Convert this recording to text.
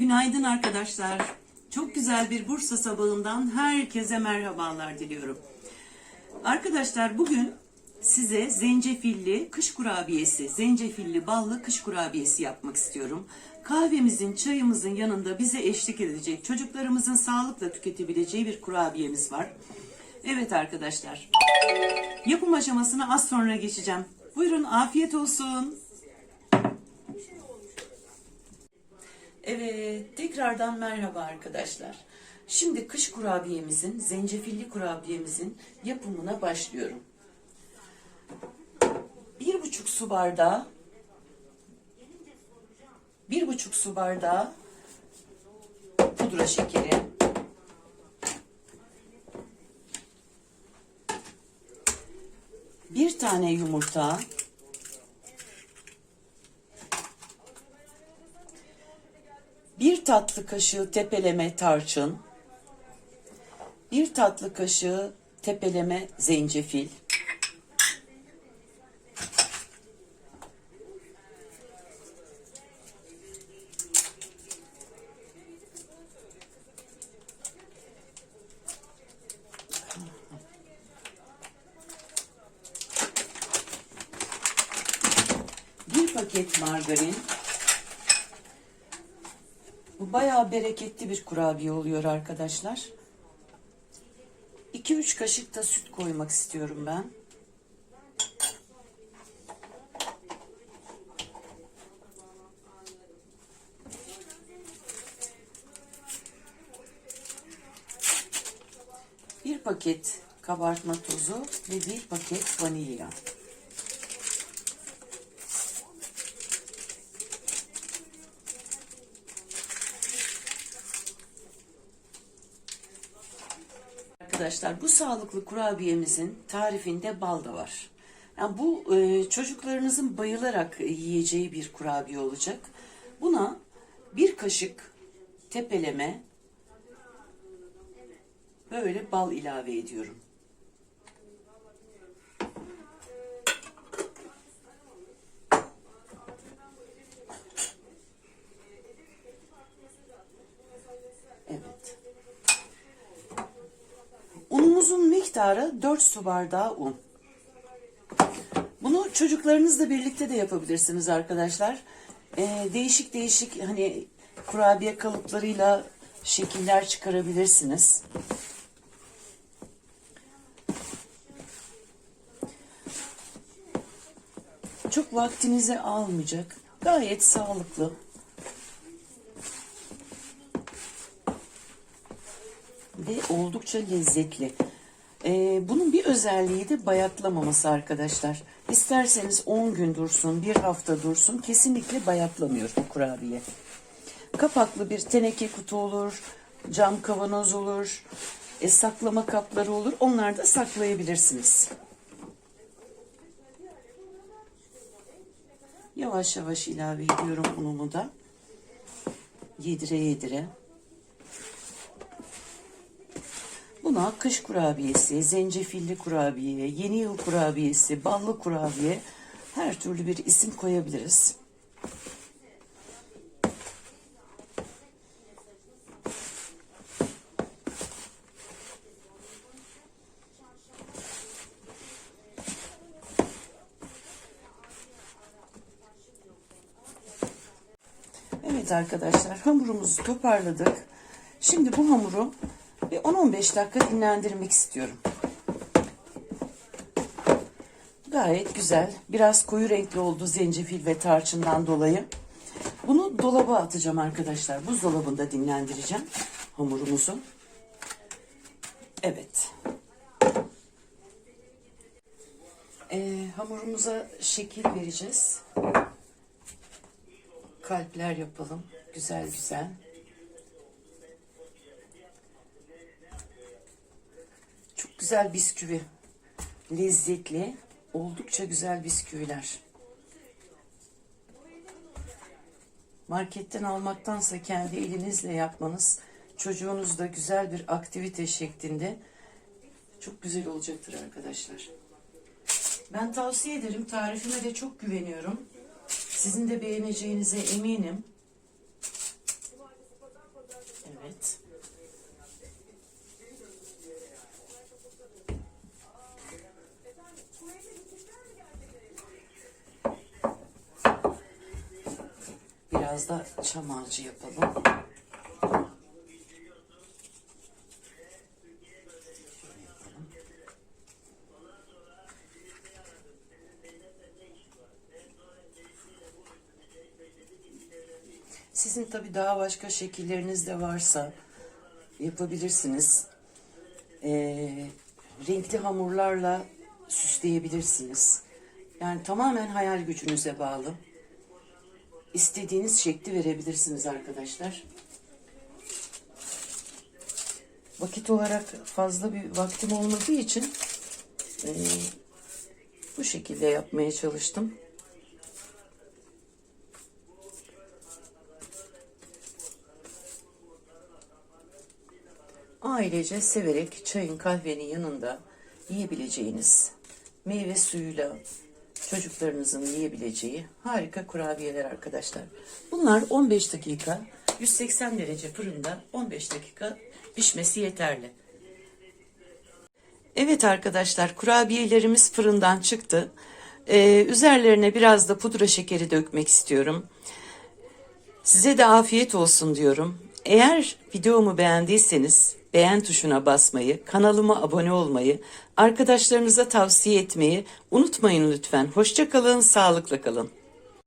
Günaydın arkadaşlar. Çok güzel bir Bursa sabahından herkese merhabalar diliyorum. Arkadaşlar bugün size zencefilli kış kurabiyesi, zencefilli ballı kış kurabiyesi yapmak istiyorum. Kahvemizin, çayımızın yanında bize eşlik edecek, çocuklarımızın sağlıkla tüketebileceği bir kurabiyemiz var. Evet arkadaşlar, yapım aşamasına az sonra geçeceğim. Buyurun afiyet olsun. Evet, tekrardan merhaba arkadaşlar. Şimdi kış kurabiyemizin, zencefilli kurabiyemizin yapımına başlıyorum. Bir buçuk su bardağı, bir buçuk su bardağı pudra şekeri, bir tane yumurta, bir tatlı kaşığı tepeleme tarçın, bir tatlı kaşığı tepeleme zencefil, bir paket margarin, bu bayağı bereketli bir kurabiye oluyor arkadaşlar. 2-3 kaşık da süt koymak istiyorum ben. Bir paket kabartma tozu ve bir paket vanilya. Arkadaşlar bu sağlıklı kurabiyemizin tarifinde bal da var. Yani bu e, çocuklarınızın bayılarak yiyeceği bir kurabiye olacak. Buna bir kaşık tepeleme böyle bal ilave ediyorum. Evet. Unumuzun miktarı 4 su bardağı un. Bunu çocuklarınızla birlikte de yapabilirsiniz arkadaşlar. Ee, değişik değişik hani kurabiye kalıplarıyla şekiller çıkarabilirsiniz. Çok vaktinizi almayacak. Gayet sağlıklı. ve oldukça lezzetli. Ee, bunun bir özelliği de bayatlamaması arkadaşlar. İsterseniz 10 gün dursun, bir hafta dursun kesinlikle bayatlamıyor bu kurabiye. Kapaklı bir teneke kutu olur, cam kavanoz olur, e, saklama kapları olur. Onları da saklayabilirsiniz. Yavaş yavaş ilave ediyorum unumu da. Yedire yedire. Buna kış kurabiyesi, zencefilli kurabiye, yeni yıl kurabiyesi, ballı kurabiye her türlü bir isim koyabiliriz. Evet arkadaşlar hamurumuzu toparladık. Şimdi bu hamuru bir 10-15 dakika dinlendirmek istiyorum. Gayet güzel. Biraz koyu renkli oldu zencefil ve tarçından dolayı. Bunu dolaba atacağım arkadaşlar. Buzdolabında dinlendireceğim hamurumuzu. Evet. Ee, hamurumuza şekil vereceğiz. Kalpler yapalım. Güzel güzel. Çok güzel bisküvi. Lezzetli. Oldukça güzel bisküviler. Marketten almaktansa kendi elinizle yapmanız çocuğunuzda güzel bir aktivite şeklinde çok güzel olacaktır arkadaşlar. Ben tavsiye ederim. Tarifime de çok güveniyorum. Sizin de beğeneceğinize eminim. Biraz da çam ağacı yapalım. Sizin tabii daha başka şekilleriniz de varsa yapabilirsiniz. Ee, renkli hamurlarla süsleyebilirsiniz. Yani tamamen hayal gücünüze bağlı. İstediğiniz şekli verebilirsiniz arkadaşlar. Vakit olarak fazla bir vaktim olmadığı için e, bu şekilde yapmaya çalıştım. Ailece severek çayın kahvenin yanında yiyebileceğiniz meyve suyuyla çocuklarınızın yiyebileceği harika kurabiyeler arkadaşlar. Bunlar 15 dakika 180 derece fırında 15 dakika pişmesi yeterli. Evet arkadaşlar kurabiyelerimiz fırından çıktı. Ee, üzerlerine biraz da pudra şekeri dökmek istiyorum. Size de afiyet olsun diyorum. Eğer videomu beğendiyseniz beğen tuşuna basmayı, kanalıma abone olmayı, arkadaşlarınıza tavsiye etmeyi unutmayın lütfen. Hoşça kalın, sağlıkla kalın.